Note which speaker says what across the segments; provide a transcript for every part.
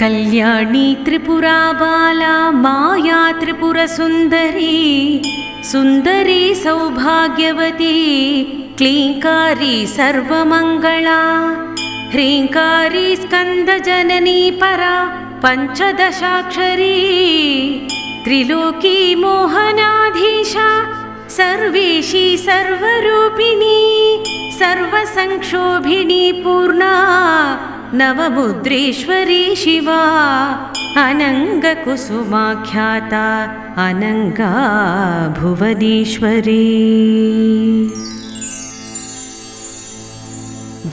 Speaker 1: कल्याणी त्रिपुरा बाला माया त्रिपुरसुन्दरी सुन्दरी सौभाग्यवती क्लीङ्कारी सर्वमङ्गला ह्रीङ्कारी स्कन्दजननी परा पञ्चदशाक्षरी त्रिलोकी मोहनाधीशा सर्वेशी सर्वरूपिणी सर्वसंक्षोभिणी पूर्णा नवमुद्रेश्वरी शिवा अनङ्गकुसुमाख्याता अनङ्गा भुवनेश्वरी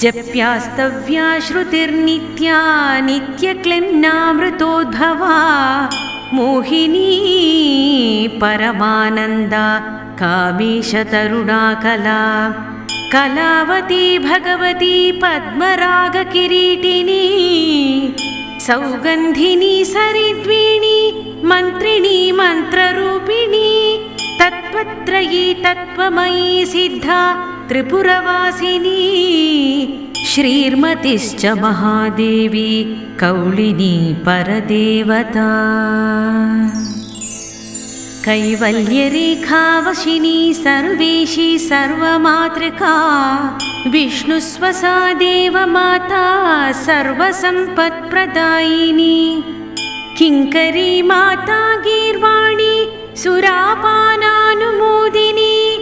Speaker 1: जप्यास्तव्या श्रुतिर्नित्या नित्यक्लिन्नामृतोद्भवा मोहिनी परमानन्दा कामेशतरुणा कला कलावती भगवती पद्मरागकिरीटिनी सौगन्धिनी सरिद्वीणी मन्त्रिणी मन्त्ररूपिणी तत्त्वत्रयी तत्त्वमयी सिद्धा त्रिपुरवासिनी श्रीर्मतिश्च महादेवी कौलिनी परदेवता कैवल्यरेखावशिनी सर्वेशी सर्वमातृका। विष्णुस्वसा देवमाता सर्वसम्पत्प्रदायिनी। किङ्करी माता गीर्वाणी सुरापानानुमोदिनी।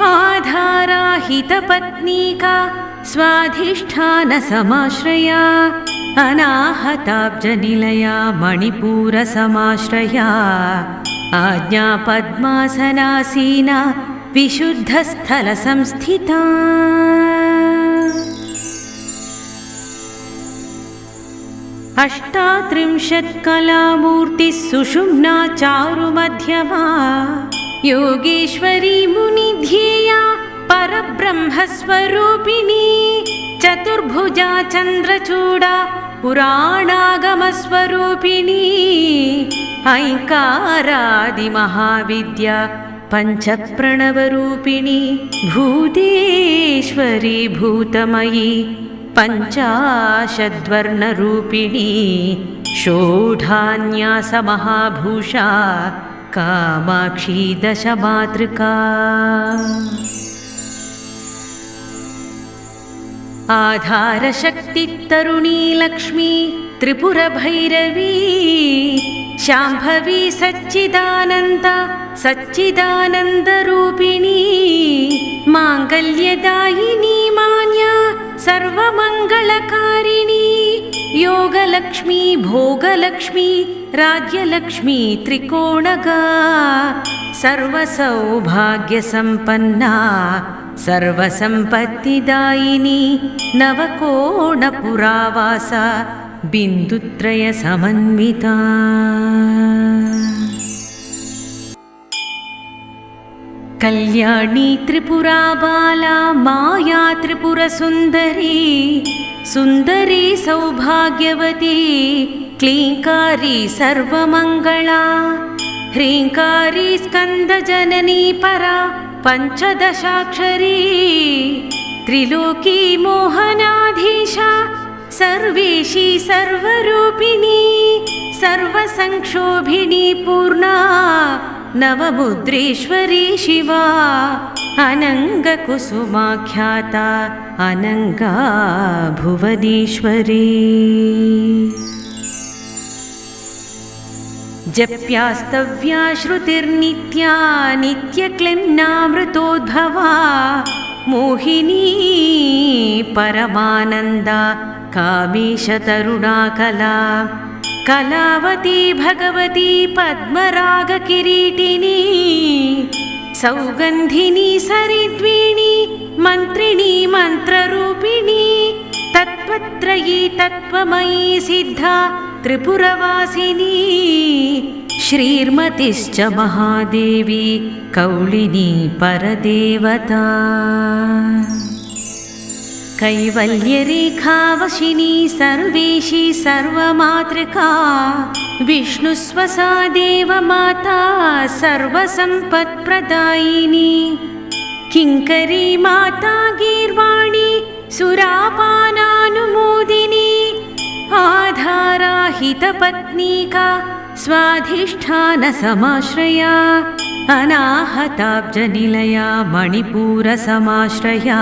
Speaker 1: आधाराहितपत्नीका स्वाधिष्ठानसमाश्रया। अनाहताब्जनिलया मणिपूरसमाश्रया आज्ञा पद्मासनासीना विशुद्धस्थलसंस्थिता। अष्टात्रिंशत्कलामूर्तिः सुषुम्ना चारुमध्यमा योगेश्वरी मुनिध्येया परब्रह्मस्वरूपिणी चतुर्भुजा चन्द्रचूडा पुराणागमस्वरूपिणी ऐङ्कारादिमहाविद्या पञ्चप्रणवरूपिणी भूतेश्वरी भूतमयी पञ्चाशद्वर्णरूपिणी षोढान्यासमहाभूषा कामाक्षी दशमातृका आधारशक्तितरुणी लक्ष्मी त्रिपुरभैरवी शाम्भवी सच्चिदानन्दा सच्चिदानन्दरूपिणी माङ्गल्यदायिनी मान्या सर्वमङ्गलकारिणी योगलक्ष्मी भोगलक्ष्मी राज्यलक्ष्मी त्रिकोणगा सर्वसौभाग्यसम्पन्ना सर्वसम्पत्तिदायिनी नवकोणपुरावासा बिन्दुत्रयसमन्विता कल्याणी त्रिपुरा बाला माया त्रिपुरसुन्दरी सुन्दरी सौभाग्यवती क्लीङ्कारी सर्वमङ्गला ह्रीङ्कारी स्कन्दजननी परा पञ्चदशाक्षरी त्रिलोकी मोहनाधीशा सर्वेशी सर्वरूपिणी सर्वसंक्षोभिणी पूर्णा नवमुद्रेश्वरी शिवा अनङ्गकुसुमाख्याता अनङ्गा भुवनेश्वरी जप्यास्तव्या श्रुतिर्नित्या नित्यक्लिन्नामृतोद्भवा मोहिनी परमानन्दा कामेशतरुणा कला कलावती भगवती पद्मरागकिरीटिनी सौगन्धिनी सरिद्वीणी मन्त्रिणी मन्त्ररूपिणी तत्त्वत्रयी तत्त्वमयी सिद्धा त्रिपुरवासिनी श्रीर्मतिश्च महादेवी कौलिनी परदेवता कैवल्यरेखावशिनी सर्वेशी सर्वमातृका। विष्णुस्वसा देवमाता सर्वसम्पत्प्रदायिनी। किङ्करी माता गीर्वाणी सुरापानानुमोदिनी। आधाराहि हितपत्नीका स्वाधिष्ठानसमाश्रया। अनाहताब्जनिलया मणिपूरसमाश्रया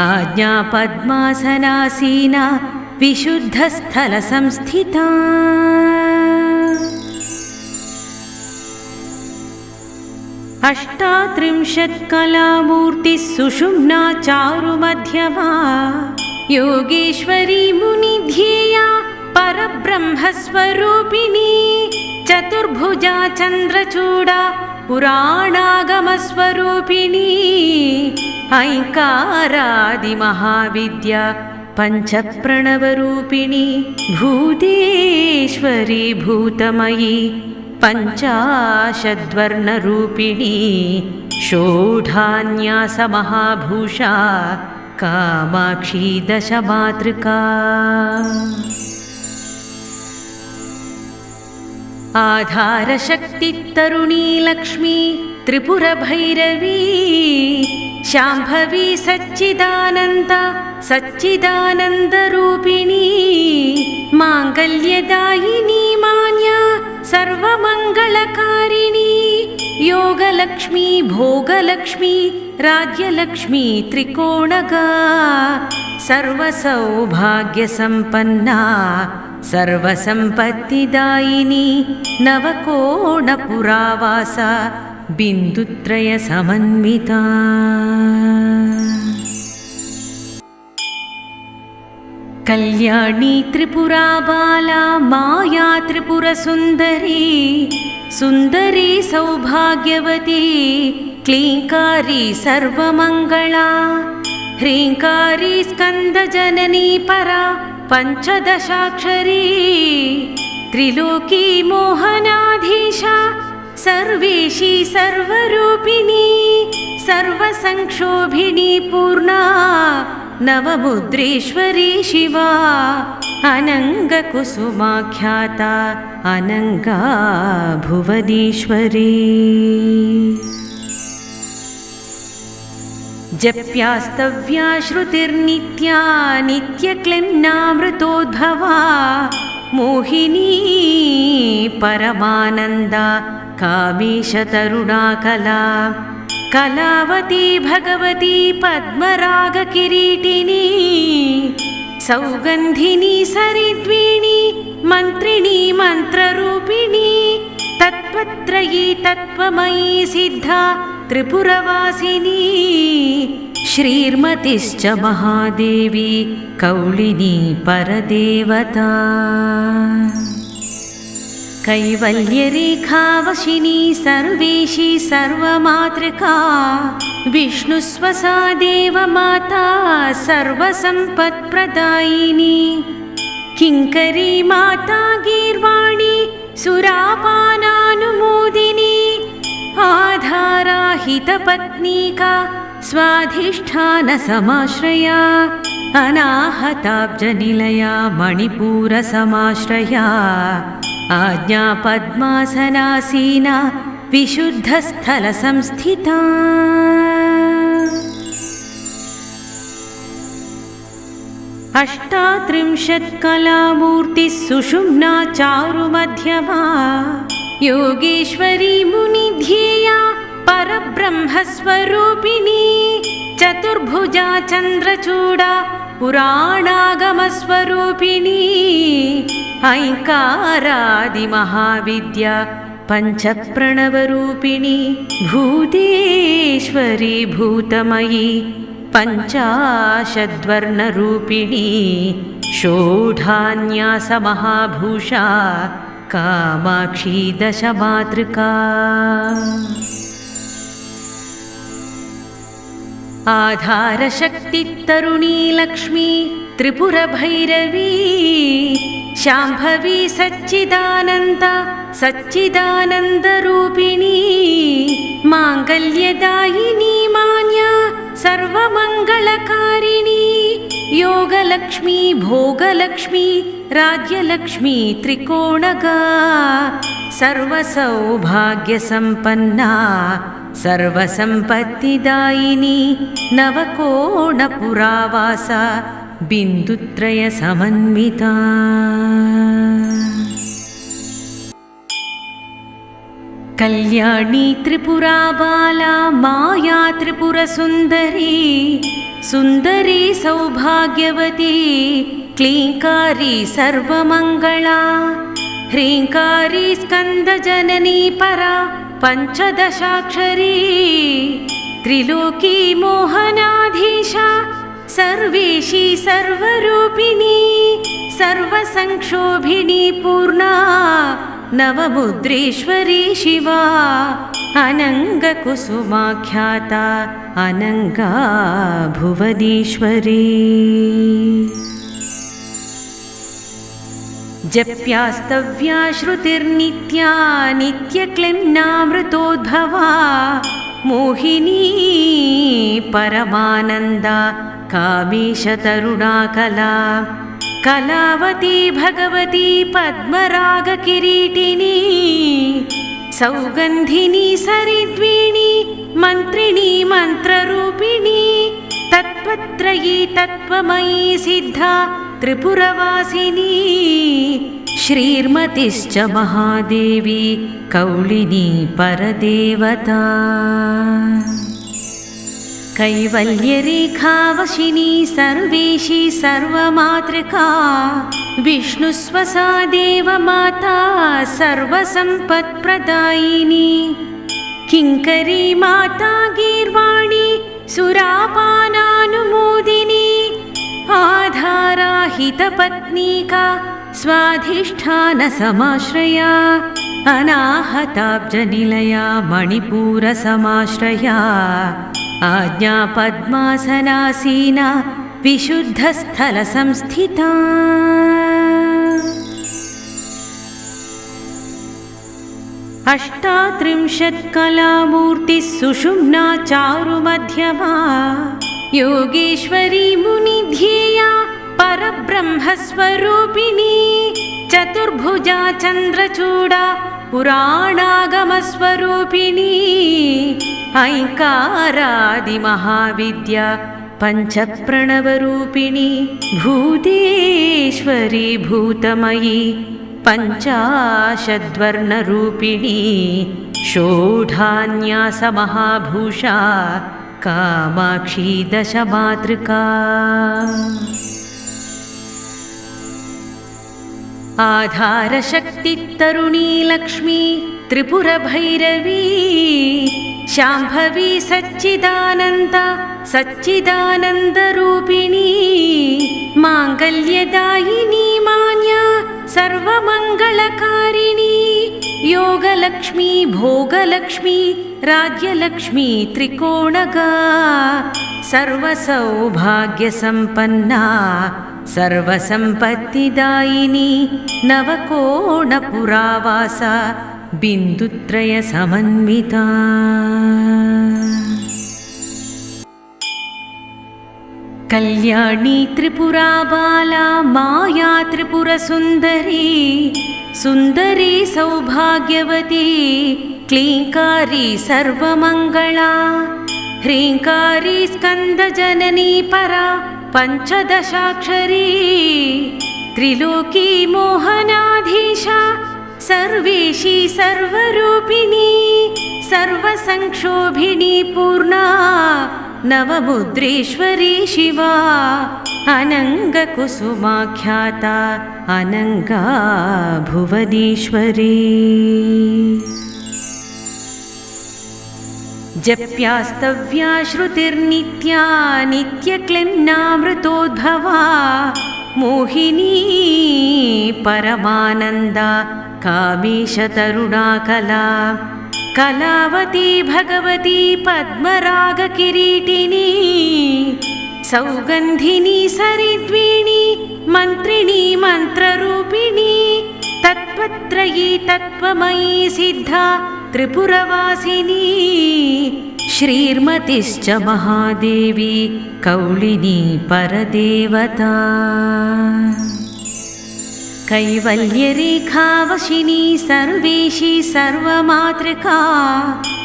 Speaker 1: आज्ञा पद्मासनासीना विशुद्धस्थलसंस्थिता। अष्टात्रिंशत्कलामूर्तिः सुषुम्ना चारुमध्यमा योगेश्वरी मुनिध्येया परब्रह्मस्वरूपिणी चतुर्भुजा चन्द्रचूडा पुराणागमस्वरूपिणी ऐङ्कारादिमहाविद्या पञ्चप्रणवरूपिणी भूतेश्वरी भूतमयी पञ्चाशद्वर्णरूपिणी षोढान्यासमहाभूषा कामाक्षी दशमातृका आधारशक्तितरुणी लक्ष्मी त्रिपुरभैरवी शाम्भवी सच्चिदानन्द सच्चिदानन्दरूपिणी माङ्गल्यदायिनी मान्या सर्वमङ्गलकारिणी योगलक्ष्मी भोगलक्ष्मी राज्यलक्ष्मी त्रिकोणगा सर्वसौभाग्यसम्पन्ना सर्वसम्पत्तिदायिनी नवकोणपुरावासा बिन्दुत्रयसमन्विता। कल्याणी त्रिपुरा बाला माया त्रिपुरसुन्दरी सुन्दरी सौभाग्यवती क्लीङ्कारी सर्वमङ्गला ह्रीङ्कारी स्कन्दजननी परा पञ्चदशाक्षरी त्रिलोकी मोहनाधीशा सर्वेशी सर्वरूपिणी सर्वसंक्षोभिणी पूर्णा नवमुद्रेश्वरी शिवा अनङ्गकुसुमाख्याता अनङ्गा भुवनेश्वरी जप्यास्तव्या श्रुतिर्नित्या नित्यक्लिन्नामृतोद्भवा मोहिनी परमानन्दा कामेशतरुणा कला कलावती भगवती पद्मरागकिरीटिनी सौगन्धिनी सरिद्वीणी मन्त्रिणी मन्त्ररूपिणी तत्त्वत्रयी तत्त्वमयी सिद्धा त्रिपुरवासिनी श्रीर्मतिश्च महादेवी कौलिनी परदेवता। कैवल्यरेखावशिनी सर्वेशी सर्वमातृका विष्णुस्वसा देवमाता सर्वसम्पत्प्रदायिनी। किङ्करी माता गीर्वाणी सुरापानानुमोदिनी आधाराहितपत्नीका स्वाधिष्ठानसमाश्रया अनाहताब्जनिलया मणिपूरसमाश्रया आज्ञा पद्मासनासीना विशुद्धस्थलसंस्थिता। अष्टात्रिंशत्कलामूर्तिः सुषुम्ना चारुमध्यमा योगेश्वरी मुनिध्येया परब्रह्मस्वरूपिणी चतुर्भुजा चन्द्रचूडा पुराणागमस्वरूपिणी ऐङ्कारादिमहाविद्या पञ्चप्रणवरूपिणी भूतेश्वरी भूतमयी पञ्चाशद्वर्णरूपिणी षोढान्यासमहाभूषा कामाक्षी दशमातृका। आधारशक्तितरुणी लक्ष्मी त्रिपुरभैरवी शाम्भवी सच्चिदानन्द सच्चिदानन्दरूपिणी माङ्गल्यदायिनी मान्या सर्वमङ्गलकारिणी योगलक्ष्मी भोगलक्ष्मी राज्यलक्ष्मी त्रिकोणगा सर्वसौभाग्यसम्पन्ना सर्वसम्पत्तिदायिनी नवकोणपुरावासा बिन्दुत्रयसमन्विता कल्याणी त्रिपुरा बाला माया त्रिपुरसुन्दरी सुन्दरी सौभाग्यवती क्लीङ्कारी सर्वमङ्गला ह्रीङ्कारी स्कन्दजननी परा पञ्चदशाक्षरी त्रिलोकी मोहनाधीशा सर्वेशी सर्वरूपिणी सर्वसंक्षोभिणी पूर्णा नवमुद्रेश्वरी शिवा। अनङ्गकुसुमाख्याता अनङ्गा भुवनेश्वरी। जप्यास्तव्या श्रुतिर्नित्या नित्यक्लिन्नामृतोद्भवा मोहिनी परमानन्दा कामेशतरुणाकला कलावती भगवती पद्मरागकिरीटिनी सौगन्धिनी सरिद्वीणी मन्त्रिणी मन्त्ररूपिणी तत्त्वत्रयी तत्त्वमयी सिद्धा त्रिपुरवासिनी श्रीर्मतिश्च महादेवी कौलिनी परदेवता कैवल्यरेखावशिनी सर्वेशी सर्वमातृका। विष्णुस्वसा देवमाता सर्वसम्पत्प्रदायिनी। किङ्करी माता गीर्वाणी सुरापानानुमोदिनी। आधाराहितपत्नीका स्वाधिष्ठानसमाश्रया। अनाहताब्जनिलया मणिपूरसमाश्रया आज्ञा पद्मासनासीना विशुद्धस्थलसंस्थिता। अष्टात्रिंशत्कलामूर्तिः सुषुम्ना चारुमध्यमा योगेश्वरी मुनिध्येया परब्रह्मस्वरूपिणी चतुर्भुजा चन्द्रचूडा पुराणागमस्वरूपिणी ऐङ्कारादिमहाविद्या पञ्चप्रणवरूपिणी भूतेश्वरी भूतमयी पञ्चाशद्वर्णरूपिणी षोढान्यासमहाभूषा कामाक्षी दशमातृका। आधारशक्तितरुणी लक्ष्मी त्रिपुरभैरवी शाम्भवी सच्चिदानन्द सच्चिदानन्दरूपिणी माङ्गल्यदायिनी मान्या सर्वमङ्गलकारिणी योगलक्ष्मी भोगलक्ष्मी राज्यलक्ष्मी त्रिकोणगा सर्वसौभाग्यसम्पन्ना सर्वसम्पत्तिदायिनी नवकोणपुरावासा बिन्दुत्रयसमन्विता। कल्याणी त्रिपुरा बाला माया त्रिपुरसुन्दरी सुन्दरी सौभाग्यवती क्लीङ्कारी सर्वमङ्गला ह्रीङ्कारी स्कन्दजननी परा पञ्चदशाक्षरी त्रिलोकी मोहनाधीशा सर्वेशी सर्वरूपिणी सर्वसंक्षोभिणी पूर्णा नवमुद्रेश्वरी शिवा अनङ्गकुसुमाख्याता अनङ्गा भुवनेश्वरी जप्यास्तव्या श्रुतिर्नित्या नित्यक्लिन्नामृतोद्भवा मोहिनी परमानन्दा कामेशतरुणाकला। कलावती भगवती पद्मरागकिरीटिनी। सौगन्धिनी सरिद्वीणी मन्त्रिणी मन्त्ररूपिणी। तत्त्वत्रयी तत्त्वमयी सिद्धा त्रिपुरवासिनी। श्रीर्मतिश्च महादेवी कौलिनी परदेवता कैवल्यरेखावशिनी सर्वेशी सर्वमातृका।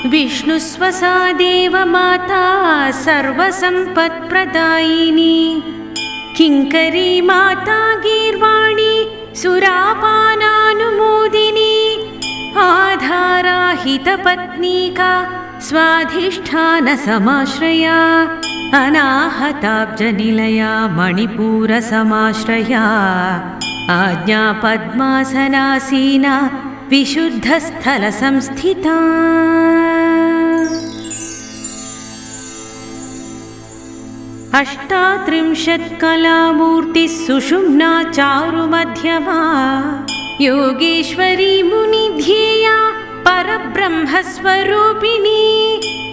Speaker 1: विष्णुस्वसा देवमाता सर्वसम्पत्प्रदायिनी। किङ्करी माता गीर्वाणी सुरापानानुमोदिनी। आधाराहितपत्नीका स्वाधिष्ठानसमाश्रया। अनाहताब्जनिलया मणिपूरसमाश्रया आज्ञापद्मासनासीना विशुद्धस्थलसंस्थिता। अष्टात्रिंशत्कलामूर्तिः सुषुम्ना चारुमध्यमा योगेश्वरी मुनिध्येया परब्रह्मस्वरूपिणी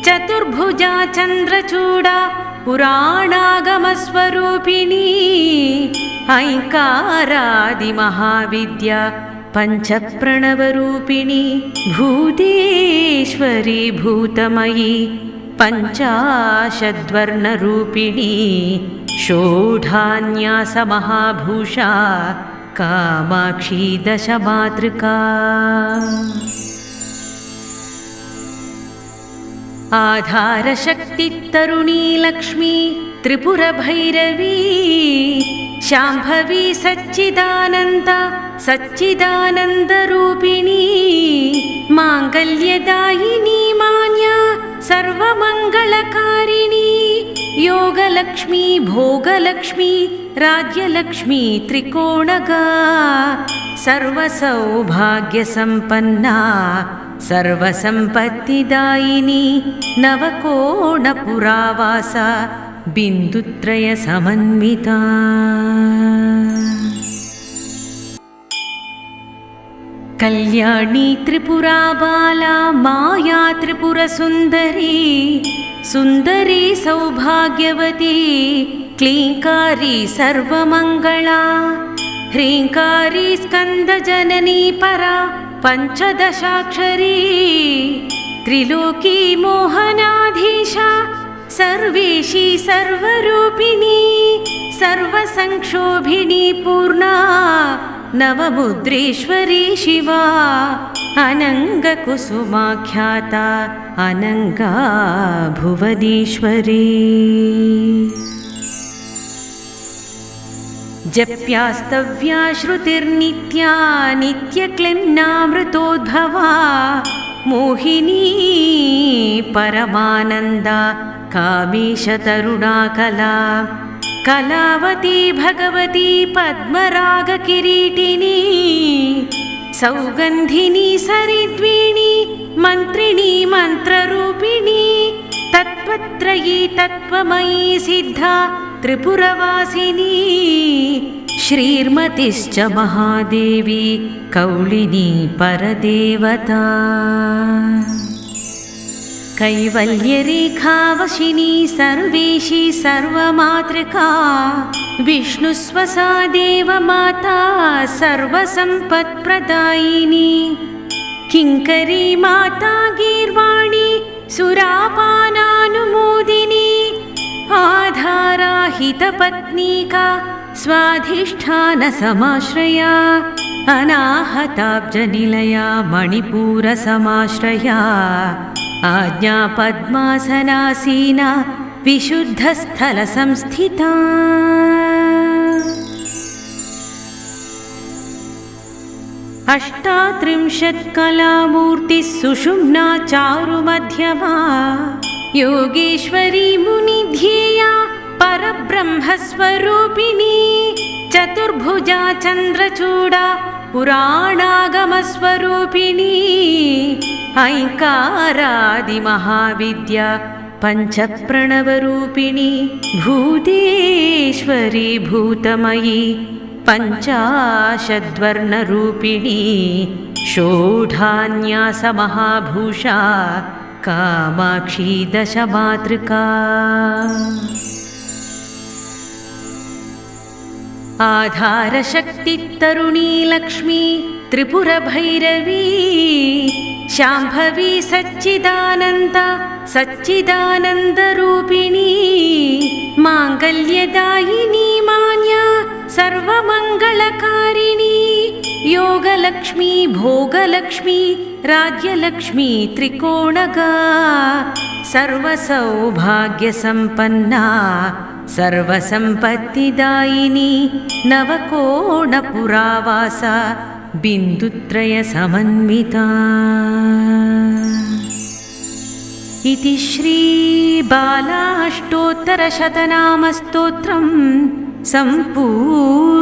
Speaker 1: चतुर्भुजा चन्द्रचूडा पुराणागमस्वरूपिणी ऐङ्कारादिमहाविद्या पञ्चप्रणवरूपिणी भूतेश्वरी भूतमयी पञ्चाशद्वर्णरूपिणी षोढान्यासमहाभूषा कामाक्षी दशमातृका आधारशक्तितरुणी लक्ष्मी त्रिपुरभैरवी शाम्भवी सच्चिदानन्द सच्चिदानन्दरूपिणी माङ्गल्यदायिनी मान्या सर्वमङ्गलकारिणी योगलक्ष्मी भोगलक्ष्मी राज्यलक्ष्मी त्रिकोणगा सर्वसौभाग्यसम्पन्ना सर्वसम्पत्तिदायिनी नवकोणपुरावासा बिन्दुत्रयसमन्विता कल्याणी त्रिपुरा बाला माया त्रिपुरसुन्दरी सुन्दरी सौभाग्यवती क्लीङ्कारी सर्वमङ्गला ह्रीङ्कारी स्कन्दजननी परा पञ्चदशाक्षरी त्रिलोकी मोहनाधीशा सर्वेशी सर्वरूपिणी सर्वसंक्षोभिणी पूर्णा नवमुद्रेश्वरी शिवा अनङ्गकुसुमाख्याता अनङ्गा भुवनेश्वरी जप्यास्तव्या श्रुतिर्नित्या नित्यक्लिन्नामृतोद्भवा मोहिनी परमानन्दा कामेशतरुणा कला कलावती भगवती पद्मरागकिरीटिनी। सौगन्धिनी सरिद्वीणी मन्त्रिणी मन्त्ररूपिणी। तत्त्वत्रयी तत्त्वमयी सिद्धा त्रिपुरवासिनी श्रीर्मतिश्च महादेवी कौलिनी परदेवता। कैवल्यरेखावशिनी सर्वेशी सर्वमातृका विष्णुस्वसा देवमाता सर्वसम्पत्प्रदायिनी। किङ्करी माता गीर्वाणी सुरापानानुमोदिनी आधाराहितपत्नीका स्वाधिष्ठानसमाश्रया अनाहताब्जनिलया मणिपूरसमाश्रया आज्ञापद्मासनासीना विशुद्धस्थलसंस्थिता। अष्टात्रिंशत्कलामूर्तिः सुषुम्ना चारुमध्यमा योगेश्वरी मुनिध्येया परब्रह्मस्वरूपिणी चतुर्भुजा चन्द्रचूडा पुराणागमस्वरूपिणी ऐङ्कारादिमहाविद्या पञ्चप्रणवरूपिणी भूतेश्वरी भूतमयी पञ्चाशद्वर्णरूपिणी षोढान्यासमहाभूषा कामाक्षी दशमातृका आधारशक्तितरुणी लक्ष्मी त्रिपुरभैरवी शाम्भवी सच्चिदानन्द सच्चिदानन्दरूपिणी माङ्गल्यदायिनी मान्या सर्वमङ्गलकारिणी योगलक्ष्मी भोगलक्ष्मी राज्यलक्ष्मी त्रिकोणगा सर्वसौभाग्यसम्पन्ना सर्वसम्पत्तिदायिनी नवकोणपुरावासा बिन्दुत्रयसमन्विता इति श्रीबालाष्टोत्तरशतनामस्तोत्रं सम्पूर्णम्